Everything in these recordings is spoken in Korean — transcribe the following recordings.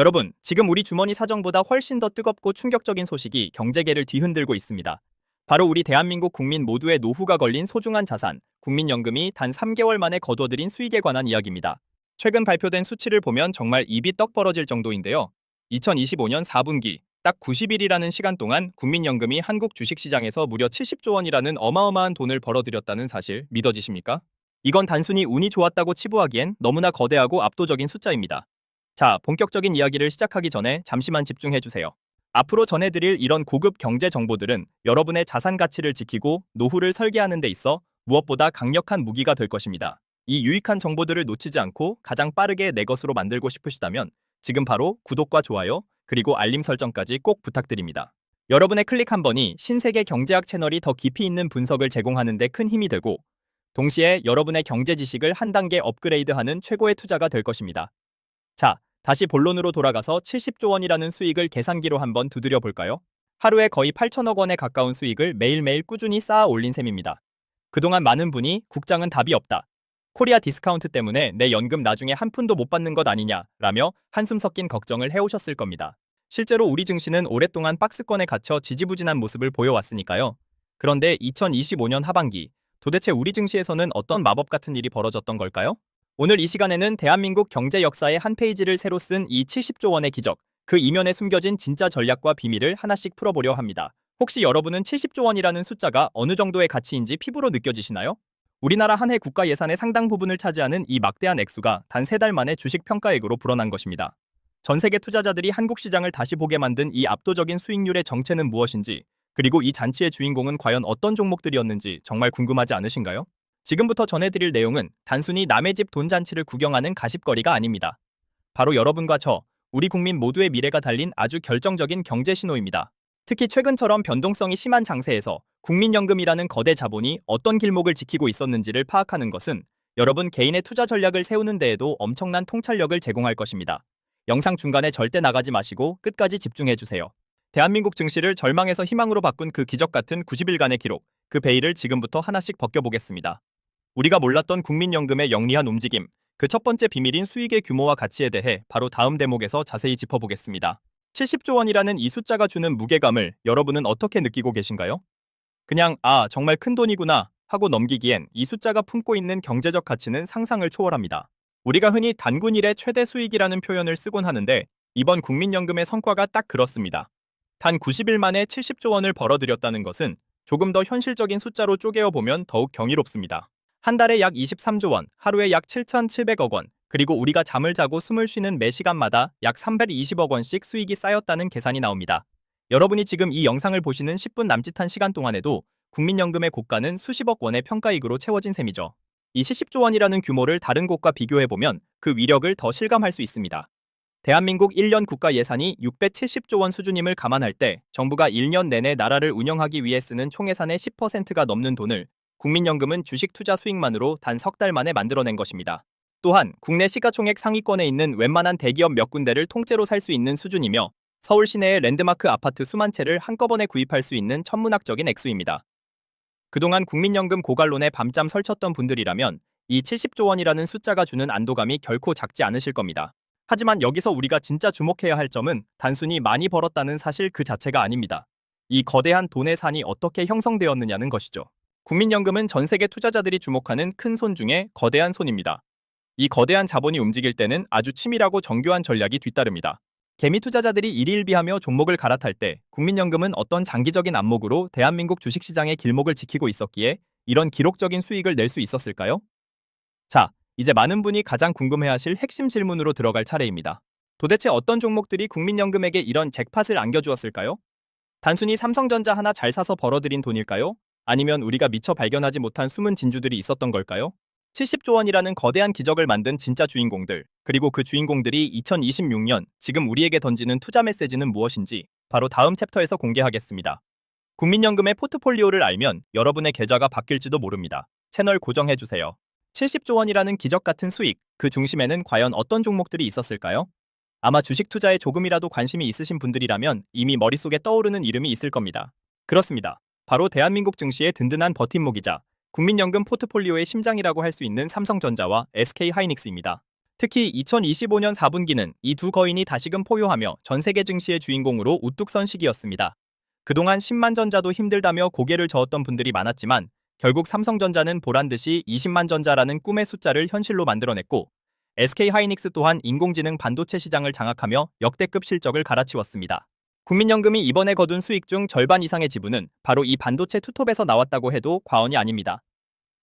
여러분, 지금 우리 주머니 사정보다 훨씬 더 뜨겁고 충격적인 소식이 경제계를 뒤흔들고 있습니다. 바로 우리 대한민국 국민 모두의 노후가 걸린 소중한 자산, 국민연금이 단 3개월 만에 거둬들인 수익에 관한 이야기입니다. 최근 발표된 수치를 보면 정말 입이 떡 벌어질 정도인데요. 2025년 4분기 딱 90일이라는 시간 동안 국민연금이 한국 주식시장에서 무려 70조 원이라는 어마어마한 돈을 벌어들였다는 사실 믿어지십니까? 이건 단순히 운이 좋았다고 치부하기엔 너무나 거대하고 압도적인 숫자입니다. 자, 본격적인 이야기를 시작하기 전에 잠시만 집중해 주세요. 앞으로 전해드릴 이런 고급 경제 정보들은 여러분의 자산 가치를 지키고 노후를 설계하는 데 있어 무엇보다 강력한 무기가 될 것입니다. 이 유익한 정보들을 놓치지 않고 가장 빠르게 내 것으로 만들고 싶으시다면 지금 바로 구독과 좋아요, 그리고 알림 설정까지 꼭 부탁드립니다. 여러분의 클릭 한 번이 신세계 경제학 채널이 더 깊이 있는 분석을 제공하는 데 큰 힘이 되고 동시에 여러분의 경제 지식을 한 단계 업그레이드하는 최고의 투자가 될 것입니다. 자, 다시 본론으로 돌아가서 70조 원이라는 수익을 계산기로 한번 두드려 볼까요? 하루에 거의 8천억 원에 가까운 수익을 매일매일 꾸준히 쌓아 올린 셈입니다. 그동안 많은 분이 국장은 답이 없다. 코리아 디스카운트 때문에 내 연금 나중에 한 푼도 못 받는 것 아니냐 라며 한숨 섞인 걱정을 해오셨을 겁니다. 실제로 우리 증시는 오랫동안 박스권에 갇혀 지지부진한 모습을 보여왔으니까요. 그런데 2025년 하반기 도대체 우리 증시에서는 어떤 마법 같은 일이 벌어졌던 걸까요? 오늘 이 시간에는 대한민국 경제 역사의 한 페이지를 새로 쓴 이 70조 원의 기적, 그 이면에 숨겨진 진짜 전략과 비밀을 하나씩 풀어보려 합니다. 혹시 여러분은 70조 원이라는 숫자가 어느 정도의 가치인지 피부로 느껴지시나요? 우리나라 한 해 국가 예산의 상당 부분을 차지하는 이 막대한 액수가 단 세 달 만에 주식 평가액으로 불어난 것입니다. 전 세계 투자자들이 한국 시장을 다시 보게 만든 이 압도적인 수익률의 정체는 무엇인지, 그리고 이 잔치의 주인공은 과연 어떤 종목들이었는지 정말 궁금하지 않으신가요? 지금부터 전해드릴 내용은 단순히 남의 집 돈잔치를 구경하는 가십거리가 아닙니다. 바로 여러분과 저, 우리 국민 모두의 미래가 달린 아주 결정적인 경제 신호입니다. 특히 최근처럼 변동성이 심한 장세에서 국민연금이라는 거대 자본이 어떤 길목을 지키고 있었는지를 파악하는 것은 여러분 개인의 투자 전략을 세우는 데에도 엄청난 통찰력을 제공할 것입니다. 영상 중간에 절대 나가지 마시고 끝까지 집중해 주세요. 대한민국 증시를 절망에서 희망으로 바꾼 그 기적 같은 90일간의 기록, 그 베일을 지금부터 하나씩 벗겨보겠습니다. 우리가 몰랐던 국민연금의 영리한 움직임, 그 첫 번째 비밀인 수익의 규모와 가치에 대해 바로 다음 대목에서 자세히 짚어보겠습니다. 70조 원이라는 이 숫자가 주는 무게감을 여러분은 어떻게 느끼고 계신가요? 그냥 아 정말 큰 돈이구나 하고 넘기기엔 이 숫자가 품고 있는 경제적 가치는 상상을 초월합니다. 우리가 흔히 단군 일의 최대 수익이라는 표현을 쓰곤 하는데 이번 국민연금의 성과가 딱 그렇습니다. 단 90일 만에 70조 원을 벌어들였다는 것은 조금 더 현실적인 숫자로 쪼개어 보면 더욱 경이롭습니다. 한 달에 약 23조 원, 하루에 약 7,700억 원, 그리고 우리가 잠을 자고 숨을 쉬는 매 시간마다 약 320억 원씩 수익이 쌓였다는 계산이 나옵니다. 여러분이 지금 이 영상을 보시는 10분 남짓한 시간 동안에도 국민연금의 고가는 수십억 원의 평가익으로 채워진 셈이죠. 이 70조 원이라는 규모를 다른 곳과 비교해보면 그 위력을 더 실감할 수 있습니다. 대한민국 1년 국가 예산이 670조 원 수준임을 감안할 때 정부가 1년 내내 나라를 운영하기 위해 쓰는 총예산의 10%가 넘는 돈을 국민연금은 주식 투자 수익만으로 단 석 달 만에 만들어낸 것입니다. 또한 국내 시가총액 상위권에 있는 웬만한 대기업 몇 군데를 통째로 살 수 있는 수준이며 서울 시내의 랜드마크 아파트 수만 채를 한꺼번에 구입할 수 있는 천문학적인 액수입니다. 그동안 국민연금 고갈론에 밤잠 설쳤던 분들이라면 이 70조 원이라는 숫자가 주는 안도감이 결코 작지 않으실 겁니다. 하지만 여기서 우리가 진짜 주목해야 할 점은 단순히 많이 벌었다는 사실 그 자체가 아닙니다. 이 거대한 돈의 산이 어떻게 형성되었느냐는 것이죠. 국민연금은 전 세계 투자자들이 주목하는 큰 손 중에 거대한 손입니다. 이 거대한 자본이 움직일 때는 아주 치밀하고 정교한 전략이 뒤따릅니다. 개미 투자자들이 일일비하며 종목을 갈아탈 때 국민연금은 어떤 장기적인 안목으로 대한민국 주식시장의 길목을 지키고 있었기에 이런 기록적인 수익을 낼 수 있었을까요? 자, 이제 많은 분이 가장 궁금해하실 핵심 질문으로 들어갈 차례입니다. 도대체 어떤 종목들이 국민연금에게 이런 잭팟을 안겨주었을까요? 단순히 삼성전자 하나 잘 사서 벌어들인 돈일까요? 아니면 우리가 미처 발견하지 못한 숨은 진주들이 있었던 걸까요? 70조 원이라는 거대한 기적을 만든 진짜 주인공들, 그리고 그 주인공들이 2026년 지금 우리에게 던지는 투자 메시지는 무엇인지 바로 다음 챕터에서 공개하겠습니다. 국민연금의 포트폴리오를 알면 여러분의 계좌가 바뀔지도 모릅니다. 채널 고정해주세요. 70조 원이라는 기적 같은 수익, 그 중심에는 과연 어떤 종목들이 있었을까요? 아마 주식 투자에 조금이라도 관심이 있으신 분들이라면 이미 머릿속에 떠오르는 이름이 있을 겁니다. 그렇습니다. 바로 대한민국 증시의 든든한 버팀목이자 국민연금 포트폴리오의 심장이라고 할 수 있는 삼성전자와 SK하이닉스입니다. 특히 2025년 4분기는 이 두 거인이 다시금 포효하며 전 세계 증시의 주인공으로 우뚝 선 시기였습니다. 그동안 10만 전자도 힘들다며 고개를 저었던 분들이 많았지만 결국 삼성전자는 보란 듯이 20만 전자라는 꿈의 숫자를 현실로 만들어냈고 SK 하이닉스 또한 인공지능 반도체 시장을 장악하며 역대급 실적을 갈아치웠습니다. 국민연금이 이번에 거둔 수익 중 절반 이상의 지분은 바로 이 반도체 투톱에서 나왔다고 해도 과언이 아닙니다.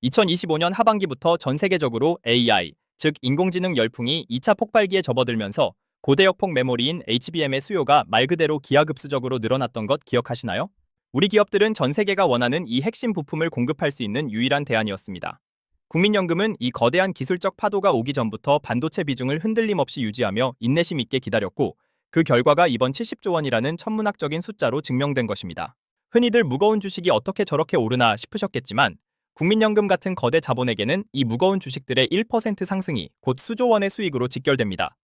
2025년 하반기부터 전 세계적으로 AI, 즉 인공지능 열풍이 2차 폭발기에 접어들면서 고대역폭 메모리인 HBM의 수요가 말 그대로 기하급수적으로 늘어났던 것 기억하시나요? 우리 기업들은 전 세계가 원하는 이 핵심 부품을 공급할 수 있는 유일한 대안이었습니다. 국민연금은 이 거대한 기술적 파도가 오기 전부터 반도체 비중을 흔들림 없이 유지하며 인내심 있게 기다렸고 그 결과가 이번 70조 원이라는 천문학적인 숫자로 증명된 것입니다. 흔히들 무거운 주식이 어떻게 저렇게 오르나 싶으셨겠지만 국민연금 같은 거대 자본에게는 이 무거운 주식들의 1% 상승이 곧 수조 원의 수익으로 직결됩니다.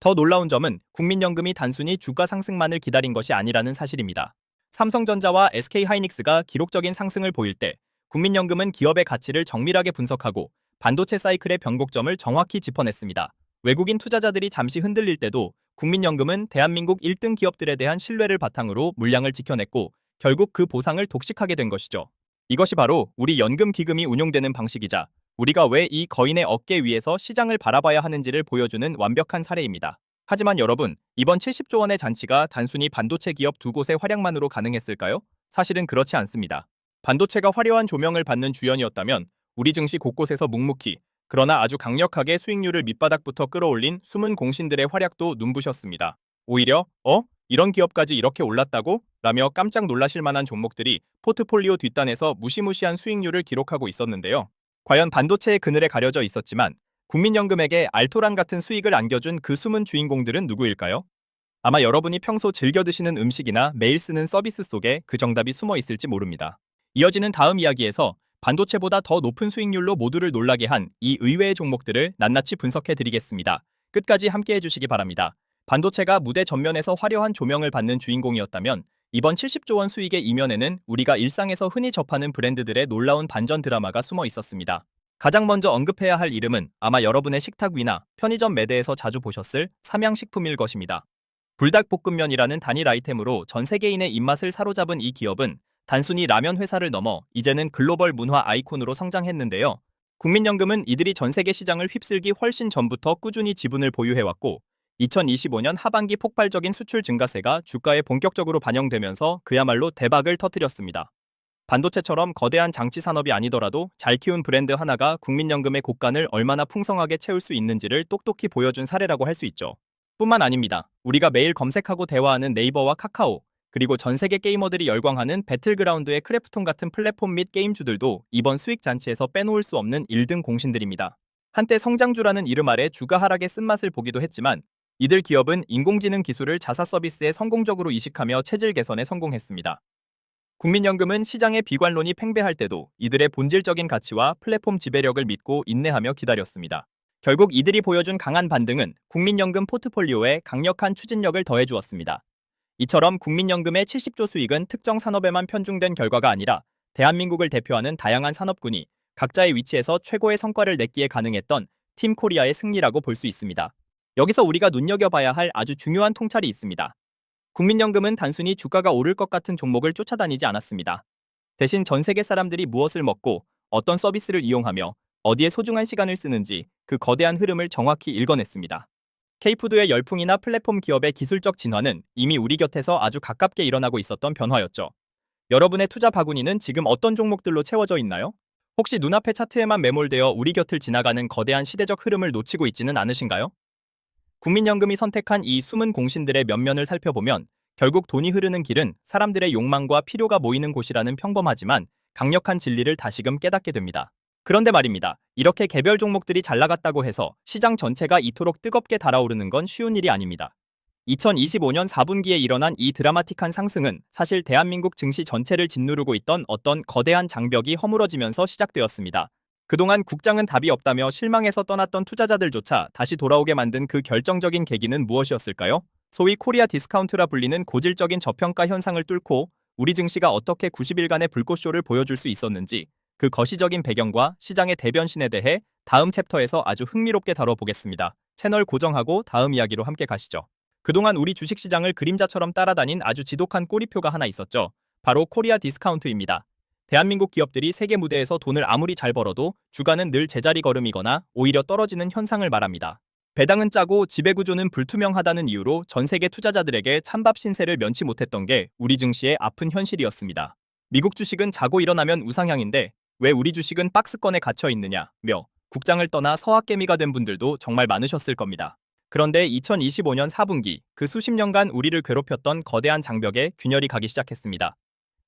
더 놀라운 점은 국민연금이 단순히 주가 상승만을 기다린 것이 아니라는 사실입니다. 삼성전자와 SK하이닉스가 기록적인 상승을 보일 때 국민연금은 기업의 가치를 정밀하게 분석하고 반도체 사이클의 변곡점을 정확히 짚어냈습니다. 외국인 투자자들이 잠시 흔들릴 때도 국민연금은 대한민국 1등 기업들에 대한 신뢰를 바탕으로 물량을 지켜냈고 결국 그 보상을 독식하게 된 것이죠. 이것이 바로 우리 연금 기금이 운용되는 방식이자 우리가 왜 이 거인의 어깨 위에서 시장을 바라봐야 하는지를 보여주는 완벽한 사례입니다. 하지만 여러분, 이번 70조 원의 잔치가 단순히 반도체 기업 두 곳의 활약만으로 가능했을까요? 사실은 그렇지 않습니다. 반도체가 화려한 조명을 받는 주연이었다면 우리 증시 곳곳에서 묵묵히 그러나 아주 강력하게 수익률을 밑바닥부터 끌어올린 숨은 공신들의 활약도 눈부셨습니다. 오히려 어? 이런 기업까지 이렇게 올랐다고? 라며 깜짝 놀라실 만한 종목들이 포트폴리오 뒷단에서 무시무시한 수익률을 기록하고 있었는데요. 과연 반도체의 그늘에 가려져 있었지만 국민연금에게 알토란 같은 수익을 안겨준 그 숨은 주인공들은 누구일까요? 아마 여러분이 평소 즐겨 드시는 음식이나 매일 쓰는 서비스 속에 그 정답이 숨어 있을지 모릅니다. 이어지는 다음 이야기에서 반도체보다 더 높은 수익률로 모두를 놀라게 한 이 의외의 종목들을 낱낱이 분석해 드리겠습니다. 끝까지 함께 해주시기 바랍니다. 반도체가 무대 전면에서 화려한 조명을 받는 주인공이었다면 이번 70조 원 수익의 이면에는 우리가 일상에서 흔히 접하는 브랜드들의 놀라운 반전 드라마가 숨어 있었습니다. 가장 먼저 언급해야 할 이름은 아마 여러분의 식탁 위나 편의점 매대에서 자주 보셨을 삼양식품일 것입니다. 불닭볶음면이라는 단일 아이템으로 전 세계인의 입맛을 사로잡은 이 기업은 단순히 라면 회사를 넘어 이제는 글로벌 문화 아이콘으로 성장했는데요. 국민연금은 이들이 전 세계 시장을 휩쓸기 훨씬 전부터 꾸준히 지분을 보유해왔고 2025년 하반기 폭발적인 수출 증가세가 주가에 본격적으로 반영되면서 그야말로 대박을 터뜨렸습니다. 반도체처럼 거대한 장치 산업이 아니더라도 잘 키운 브랜드 하나가 국민연금의 곳간을 얼마나 풍성하게 채울 수 있는지를 똑똑히 보여준 사례라고 할 수 있죠. 뿐만 아닙니다. 우리가 매일 검색하고 대화하는 네이버와 카카오, 그리고 전 세계 게이머들이 열광하는 배틀그라운드의 크래프톤 같은 플랫폼 및 게임주들도 이번 수익 잔치에서 빼놓을 수 없는 1등 공신들입니다. 한때 성장주라는 이름 아래 주가 하락의 쓴맛을 보기도 했지만 이들 기업은 인공지능 기술을 자사 서비스에 성공적으로 이식하며 체질 개선에 성공했습니다. 국민연금은 시장의 비관론이 팽배할 때도 이들의 본질적인 가치와 플랫폼 지배력을 믿고 인내하며 기다렸습니다. 결국 이들이 보여준 강한 반등은 국민연금 포트폴리오에 강력한 추진력을 더해주었습니다. 이처럼 국민연금의 70조 수익은 특정 산업에만 편중된 결과가 아니라 대한민국을 대표하는 다양한 산업군이 각자의 위치에서 최고의 성과를 냈기에 가능했던 팀 코리아의 승리라고 볼 수 있습니다. 여기서 우리가 눈여겨봐야 할 아주 중요한 통찰이 있습니다. 국민연금은 단순히 주가가 오를 것 같은 종목을 쫓아다니지 않았습니다. 대신 전 세계 사람들이 무엇을 먹고 어떤 서비스를 이용하며 어디에 소중한 시간을 쓰는지 그 거대한 흐름을 정확히 읽어냈습니다. K푸드의 열풍이나 플랫폼 기업의 기술적 진화는 이미 우리 곁에서 아주 가깝게 일어나고 있었던 변화였죠. 여러분의 투자 바구니는 지금 어떤 종목들로 채워져 있나요? 혹시 눈앞의 차트에만 매몰되어 우리 곁을 지나가는 거대한 시대적 흐름을 놓치고 있지는 않으신가요? 국민연금이 선택한 이 숨은 공신들의 면면을 살펴보면 결국 돈이 흐르는 길은 사람들의 욕망과 필요가 모이는 곳이라는 평범하지만 강력한 진리를 다시금 깨닫게 됩니다. 그런데 말입니다. 이렇게 개별 종목들이 잘 나갔다고 해서 시장 전체가 이토록 뜨겁게 달아오르는 건 쉬운 일이 아닙니다. 2025년 4분기에 일어난 이 드라마틱한 상승은 사실 대한민국 증시 전체를 짓누르고 있던 어떤 거대한 장벽이 허물어지면서 시작되었습니다. 그동안 국장은 답이 없다며 실망해서 떠났던 투자자들조차 다시 돌아오게 만든 그 결정적인 계기는 무엇이었을까요? 소위 코리아 디스카운트라 불리는 고질적인 저평가 현상을 뚫고 우리 증시가 어떻게 90일간의 불꽃쇼를 보여줄 수 있었는지 그 거시적인 배경과 시장의 대변신에 대해 다음 챕터에서 아주 흥미롭게 다뤄보겠습니다. 채널 고정하고 다음 이야기로 함께 가시죠. 그동안 우리 주식시장을 그림자처럼 따라다닌 아주 지독한 꼬리표가 하나 있었죠. 바로 코리아 디스카운트입니다. 대한민국 기업들이 세계 무대에서 돈을 아무리 잘 벌어도 주가는 늘 제자리 걸음이거나 오히려 떨어지는 현상을 말합니다. 배당은 짜고 지배구조는 불투명하다는 이유로 전 세계 투자자들에게 찬밥 신세를 면치 못했던 게 우리 증시의 아픈 현실이었습니다. 미국 주식은 자고 일어나면 우상향인데 왜 우리 주식은 박스권에 갇혀 있느냐 며 국장을 떠나 서학개미가 된 분들도 정말 많으셨을 겁니다. 그런데 2025년 4분기 그 수십 년간 우리를 괴롭혔던 거대한 장벽에 균열이 가기 시작했습니다.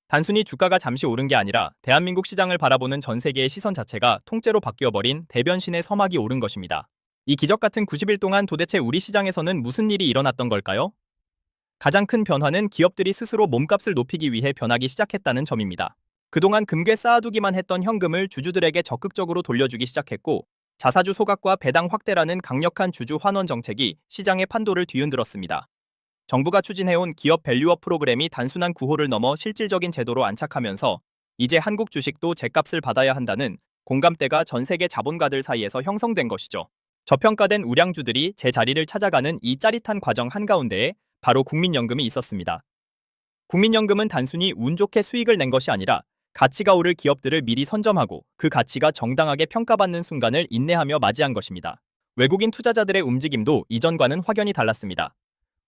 단순히 주가가 잠시 오른 게 아니라 대한민국 시장을 바라보는 전 세계의 시선 자체가 통째로 바뀌어버린 대변신의 서막이 오른 것입니다. 이 기적 같은 90일 동안 도대체 우리 시장에서는 무슨 일이 일어났던 걸까요? 가장 큰 변화는 기업들이 스스로 몸값을 높이기 위해 변하기 시작했다는 점입니다. 그동안 금괴 쌓아두기만 했던 현금을 주주들에게 적극적으로 돌려주기 시작했고 자사주 소각과 배당 확대라는 강력한 주주 환원 정책이 시장의 판도를 뒤흔들었습니다. 정부가 추진해온 기업 밸류업 프로그램이 단순한 구호를 넘어 실질적인 제도로 안착하면서 이제 한국 주식도 제값을 받아야 한다는 공감대가 전 세계 자본가들 사이에서 형성된 것이죠. 저평가된 우량주들이 제 자리를 찾아가는 이 짜릿한 과정 한가운데에 바로 국민연금이 있었습니다. 국민연금은 단순히 운 좋게 수익을 낸 것이 아니라 가치가 오를 기업들을 미리 선점하고 그 가치가 정당하게 평가받는 순간을 인내하며 맞이한 것입니다. 외국인 투자자들의 움직임도 이전과는 확연히 달랐습니다.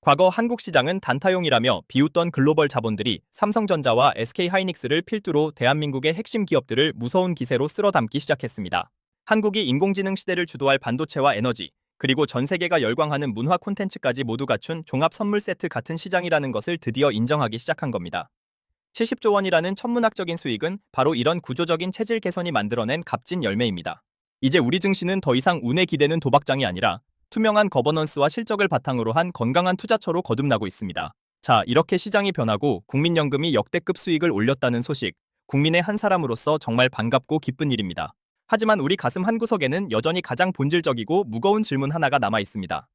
과거 한국 시장은 단타용이라며 비웃던 글로벌 자본들이 삼성전자와 SK하이닉스를 필두로 대한민국의 핵심 기업들을 무서운 기세로 쓸어 담기 시작했습니다. 한국이 인공지능 시대를 주도할 반도체와 에너지, 그리고 전 세계가 열광하는 문화 콘텐츠까지 모두 갖춘 종합 선물 세트 같은 시장이라는 것을 드디어 인정하기 시작한 겁니다. 70조 원이라는 천문학적인 수익은 바로 이런 구조적인 체질 개선이 만들어낸 값진 열매입니다. 이제 우리 증시는 더 이상 운에 기대는 도박장이 아니라 투명한 거버넌스와 실적을 바탕으로 한 건강한 투자처로 거듭나고 있습니다. 자, 이렇게 시장이 변하고 국민연금이 역대급 수익을 올렸다는 소식, 국민의 한 사람으로서 정말 반갑고 기쁜 일입니다. 하지만 우리 가슴 한구석에는 여전히 가장 본질적이고 무거운 질문 하나가 남아 있습니다.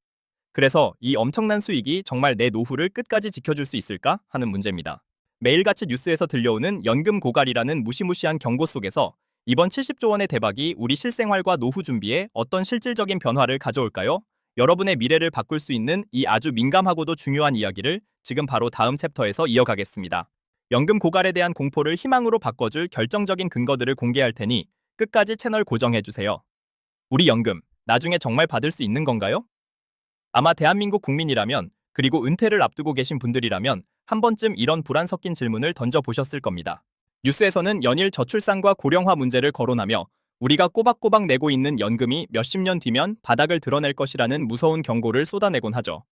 그래서 이 엄청난 수익이 정말 내 노후를 끝까지 지켜줄 수 있을까 하는 문제입니다. 매일같이 뉴스에서 들려오는 연금 고갈이라는 무시무시한 경고 속에서 이번 70조 원의 대박이 우리 실생활과 노후 준비에 어떤 실질적인 변화를 가져올까요? 여러분의 미래를 바꿀 수 있는 이 아주 민감하고도 중요한 이야기를 지금 바로 다음 챕터에서 이어가겠습니다. 연금 고갈에 대한 공포를 희망으로 바꿔줄 결정적인 근거들을 공개할 테니 끝까지 채널 고정해주세요. 우리 연금, 나중에 정말 받을 수 있는 건가요? 아마 대한민국 국민이라면, 그리고 은퇴를 앞두고 계신 분들이라면 한 번쯤 이런 불안 섞인 질문을 던져보셨을 겁니다. 뉴스에서는 연일 저출산과 고령화 문제를 거론하며 우리가 꼬박꼬박 내고 있는 연금이 몇십 년 뒤면 바닥을 드러낼 것이라는 무서운 경고를 쏟아내곤 하죠.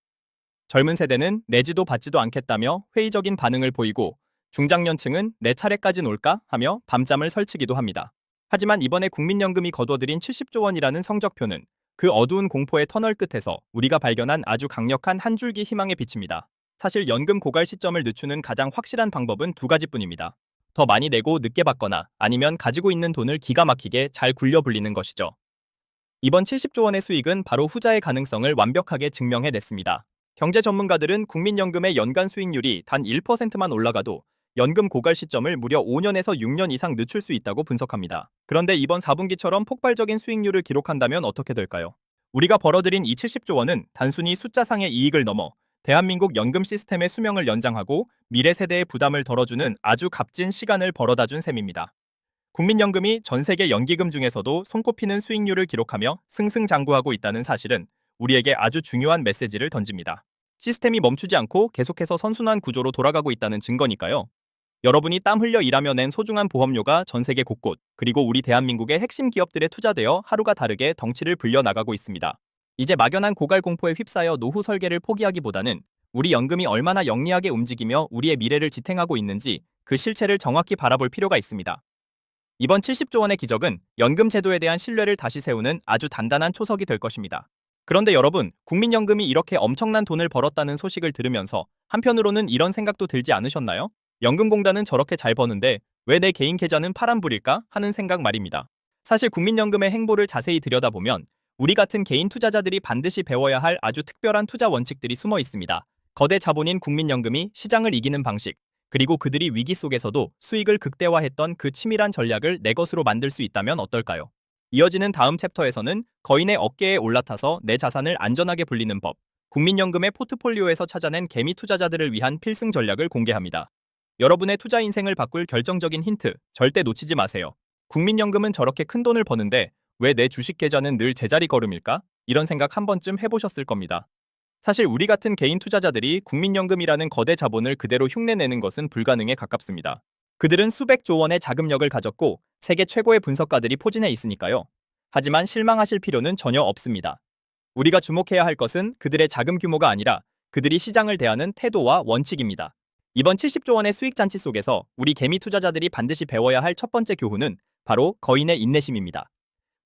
젊은 세대는 내지도 받지도 않겠다며 회의적인 반응을 보이고 중장년층은 내 차례까지 놀까 하며 밤잠을 설치기도 합니다. 하지만 이번에 국민연금이 거둬들인 70조 원이라는 성적표는 그 어두운 공포의 터널 끝에서 우리가 발견한 아주 강력한 한 줄기 희망의 빛입니다. 사실 연금 고갈 시점을 늦추는 가장 확실한 방법은 두 가지뿐입니다. 더 많이 내고 늦게 받거나 아니면 가지고 있는 돈을 기가 막히게 잘 굴려 불리는 것이죠. 이번 70조 원의 수익은 바로 후자의 가능성을 완벽하게 증명해냈습니다. 경제 전문가들은 국민연금의 연간 수익률이 단 1%만 올라가도 연금 고갈 시점을 무려 5년에서 6년 이상 늦출 수 있다고 분석합니다. 그런데 이번 4분기처럼 폭발적인 수익률을 기록한다면 어떻게 될까요? 우리가 벌어들인 이 70조 원은 단순히 숫자상의 이익을 넘어 대한민국 연금 시스템의 수명을 연장하고 미래 세대의 부담을 덜어주는 아주 값진 시간을 벌어다 준 셈입니다. 국민연금이 전 세계 연기금 중에서도 손꼽히는 수익률을 기록하며 승승장구하고 있다는 사실은 우리에게 아주 중요한 메시지를 던집니다. 시스템이 멈추지 않고 계속해서 선순환 구조로 돌아가고 있다는 증거니까요. 여러분이 땀 흘려 일하며 낸 소중한 보험료가 전 세계 곳곳 그리고 우리 대한민국의 핵심 기업들에 투자되어 하루가 다르게 덩치를 불려 나가고 있습니다. 이제 막연한 고갈 공포에 휩싸여 노후 설계를 포기하기보다는 우리 연금이 얼마나 영리하게 움직이며 우리의 미래를 지탱하고 있는지 그 실체를 정확히 바라볼 필요가 있습니다. 이번 70조 원의 기적은 연금 제도에 대한 신뢰를 다시 세우는 아주 단단한 초석이 될 것입니다. 그런데 여러분, 국민연금이 이렇게 엄청난 돈을 벌었다는 소식을 들으면서 한편으로는 이런 생각도 들지 않으셨나요? 연금공단은 저렇게 잘 버는데 왜 내 개인 계좌는 파란불일까 하는 생각 말입니다. 사실 국민연금의 행보를 자세히 들여다보면 우리 같은 개인 투자자들이 반드시 배워야 할 아주 특별한 투자 원칙들이 숨어 있습니다. 거대 자본인 국민연금이 시장을 이기는 방식, 그리고 그들이 위기 속에서도 수익을 극대화했던 그 치밀한 전략을 내 것으로 만들 수 있다면 어떨까요? 이어지는 다음 챕터에서는 거인의 어깨에 올라타서 내 자산을 안전하게 불리는 법, 국민연금의 포트폴리오에서 찾아낸 개미 투자자들을 위한 필승 전략을 공개합니다. 여러분의 투자 인생을 바꿀 결정적인 힌트 절대 놓치지 마세요. 국민연금은 저렇게 큰 돈을 버는데 왜 내 주식 계좌는 늘 제자리 걸음일까? 이런 생각 한 번쯤 해보셨을 겁니다. 사실 우리 같은 개인 투자자들이 국민연금이라는 거대 자본을 그대로 흉내내는 것은 불가능에 가깝습니다. 그들은 수백조 원의 자금력을 가졌고 세계 최고의 분석가들이 포진해 있으니까요. 하지만 실망하실 필요는 전혀 없습니다. 우리가 주목해야 할 것은 그들의 자금 규모가 아니라 그들이 시장을 대하는 태도와 원칙입니다. 이번 70조 원의 수익 잔치 속에서 우리 개미 투자자들이 반드시 배워야 할 첫 번째 교훈은 바로 거인의 인내심입니다.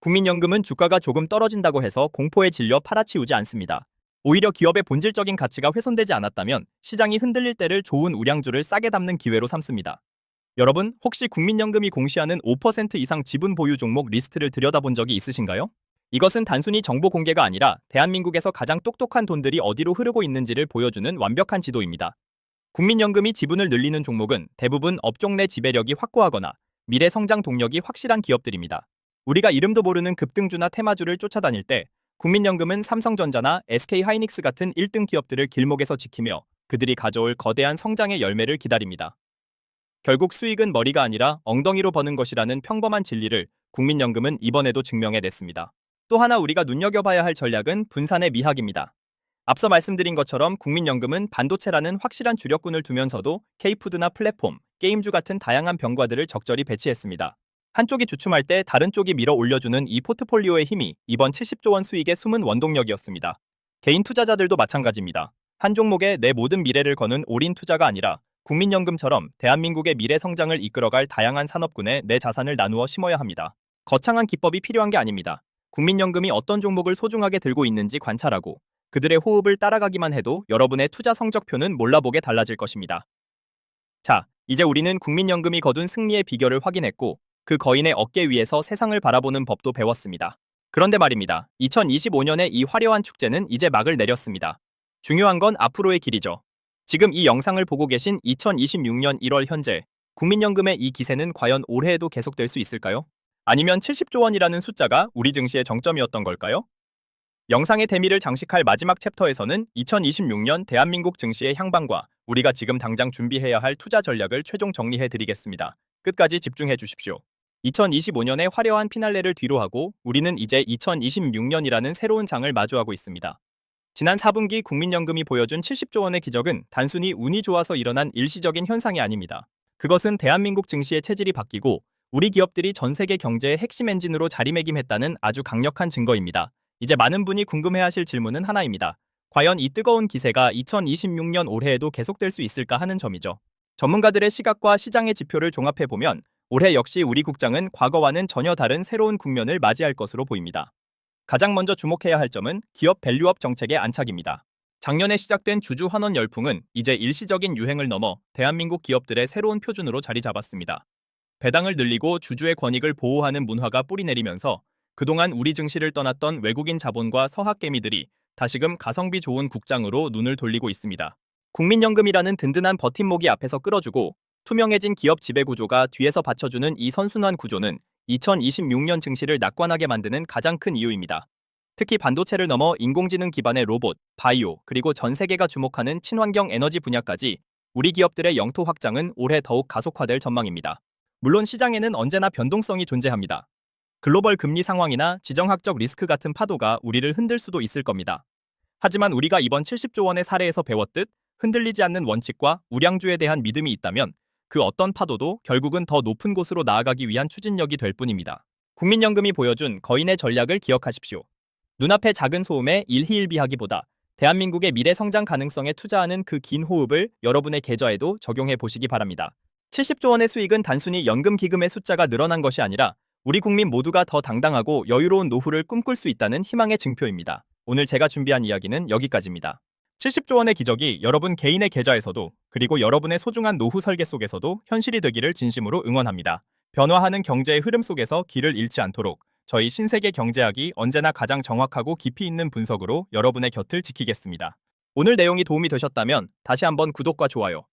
국민연금은 주가가 조금 떨어진다고 해서 공포에 질려 팔아치우지 않습니다. 오히려 기업의 본질적인 가치가 훼손되지 않았다면 시장이 흔들릴 때를 좋은 우량주를 싸게 담는 기회로 삼습니다. 여러분, 혹시 국민연금이 공시하는 5% 이상 지분 보유 종목 리스트를 들여다본 적이 있으신가요? 이것은 단순히 정보 공개가 아니라 대한민국에서 가장 똑똑한 돈들이 어디로 흐르고 있는지를 보여주는 완벽한 지도입니다. 국민연금이 지분을 늘리는 종목은 대부분 업종 내 지배력이 확고하거나 미래 성장 동력이 확실한 기업들입니다. 우리가 이름도 모르는 급등주나 테마주를 쫓아다닐 때 국민연금은 삼성전자나 SK하이닉스 같은 1등 기업들을 길목에서 지키며 그들이 가져올 거대한 성장의 열매를 기다립니다. 결국 수익은 머리가 아니라 엉덩이로 버는 것이라는 평범한 진리를 국민연금은 이번에도 증명해냈습니다. 또 하나 우리가 눈여겨봐야 할 전략은 분산의 미학입니다. 앞서 말씀드린 것처럼 국민연금은 반도체라는 확실한 주력군을 두면서도 K푸드나 플랫폼, 게임주 같은 다양한 병과들을 적절히 배치했습니다. 한쪽이 주춤할 때 다른 쪽이 밀어 올려주는 이 포트폴리오의 힘이 이번 70조 원 수익의 숨은 원동력이었습니다. 개인 투자자들도 마찬가지입니다. 한 종목에 내 모든 미래를 거는 올인 투자가 아니라 국민연금처럼 대한민국의 미래 성장을 이끌어갈 다양한 산업군에 내 자산을 나누어 심어야 합니다. 거창한 기법이 필요한 게 아닙니다. 국민연금이 어떤 종목을 소중하게 들고 있는지 관찰하고 그들의 호흡을 따라가기만 해도 여러분의 투자 성적표는 몰라보게 달라질 것입니다. 자, 이제 우리는 국민연금이 거둔 승리의 비결을 확인했고 그 거인의 어깨 위에서 세상을 바라보는 법도 배웠습니다. 그런데 말입니다. 2025년의 이 화려한 축제는 이제 막을 내렸습니다. 중요한 건 앞으로의 길이죠. 지금 이 영상을 보고 계신 2026년 1월 현재 국민연금의 이 기세는 과연 올해에도 계속될 수 있을까요? 아니면 70조 원이라는 숫자가 우리 증시의 정점이었던 걸까요? 영상의 대미를 장식할 마지막 챕터에서는 2026년 대한민국 증시의 향방과 우리가 지금 당장 준비해야 할 투자 전략을 최종 정리해 드리겠습니다. 끝까지 집중해 주십시오. 2025년의 화려한 피날레를 뒤로하고 우리는 이제 2026년이라는 새로운 장을 마주하고 있습니다. 지난 4분기 국민연금이 보여준 70조 원의 기적은 단순히 운이 좋아서 일어난 일시적인 현상이 아닙니다. 그것은 대한민국 증시의 체질이 바뀌고 우리 기업들이 전 세계 경제의 핵심 엔진으로 자리매김했다는 아주 강력한 증거입니다. 이제 많은 분이 궁금해하실 질문은 하나입니다. 과연 이 뜨거운 기세가 2026년 올해에도 계속될 수 있을까 하는 점이죠. 전문가들의 시각과 시장의 지표를 종합해보면 올해 역시 우리 국장은 과거와는 전혀 다른 새로운 국면을 맞이할 것으로 보입니다. 가장 먼저 주목해야 할 점은 기업 밸류업 정책의 안착입니다. 작년에 시작된 주주 환원 열풍은 이제 일시적인 유행을 넘어 대한민국 기업들의 새로운 표준으로 자리 잡았습니다. 배당을 늘리고 주주의 권익을 보호하는 문화가 뿌리내리면서 그동안 우리 증시를 떠났던 외국인 자본과 서학개미들이 다시금 가성비 좋은 국장으로 눈을 돌리고 있습니다. 국민연금이라는 든든한 버팀목이 앞에서 끌어주고 투명해진 기업 지배구조가 뒤에서 받쳐주는 이 선순환 구조는 2026년 증시를 낙관하게 만드는 가장 큰 이유입니다. 특히 반도체를 넘어 인공지능 기반의 로봇, 바이오, 그리고 전 세계가 주목하는 친환경 에너지 분야까지 우리 기업들의 영토 확장은 올해 더욱 가속화될 전망입니다. 물론 시장에는 언제나 변동성이 존재합니다. 글로벌 금리 상황이나 지정학적 리스크 같은 파도가 우리를 흔들 수도 있을 겁니다. 하지만 우리가 이번 70조 원의 사례에서 배웠듯 흔들리지 않는 원칙과 우량주에 대한 믿음이 있다면 그 어떤 파도도 결국은 더 높은 곳으로 나아가기 위한 추진력이 될 뿐입니다. 국민연금이 보여준 거인의 전략을 기억하십시오. 눈앞의 작은 소음에 일희일비하기보다 대한민국의 미래 성장 가능성에 투자하는 그 긴 호흡을 여러분의 계좌에도 적용해 보시기 바랍니다. 70조 원의 수익은 단순히 연금 기금의 숫자가 늘어난 것이 아니라 우리 국민 모두가 더 당당하고 여유로운 노후를 꿈꿀 수 있다는 희망의 증표입니다. 오늘 제가 준비한 이야기는 여기까지입니다. 70조 원의 기적이 여러분 개인의 계좌에서도 그리고 여러분의 소중한 노후 설계 속에서도 현실이 되기를 진심으로 응원합니다. 변화하는 경제의 흐름 속에서 길을 잃지 않도록 저희 신세계 경제학이 언제나 가장 정확하고 깊이 있는 분석으로 여러분의 곁을 지키겠습니다. 오늘 내용이 도움이 되셨다면 다시 한번 구독과 좋아요,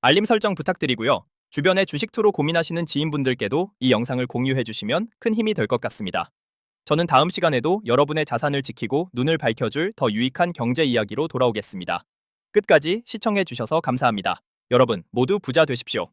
알림 설정 부탁드리고요. 주변에 주식 투로 고민하시는 지인분들께도 이 영상을 공유해 주시면 큰 힘이 될 것 같습니다. 저는 다음 시간에도 여러분의 자산을 지키고 눈을 밝혀줄 더 유익한 경제 이야기로 돌아오겠습니다. 끝까지 시청해 주셔서 감사합니다. 여러분 모두 부자 되십시오.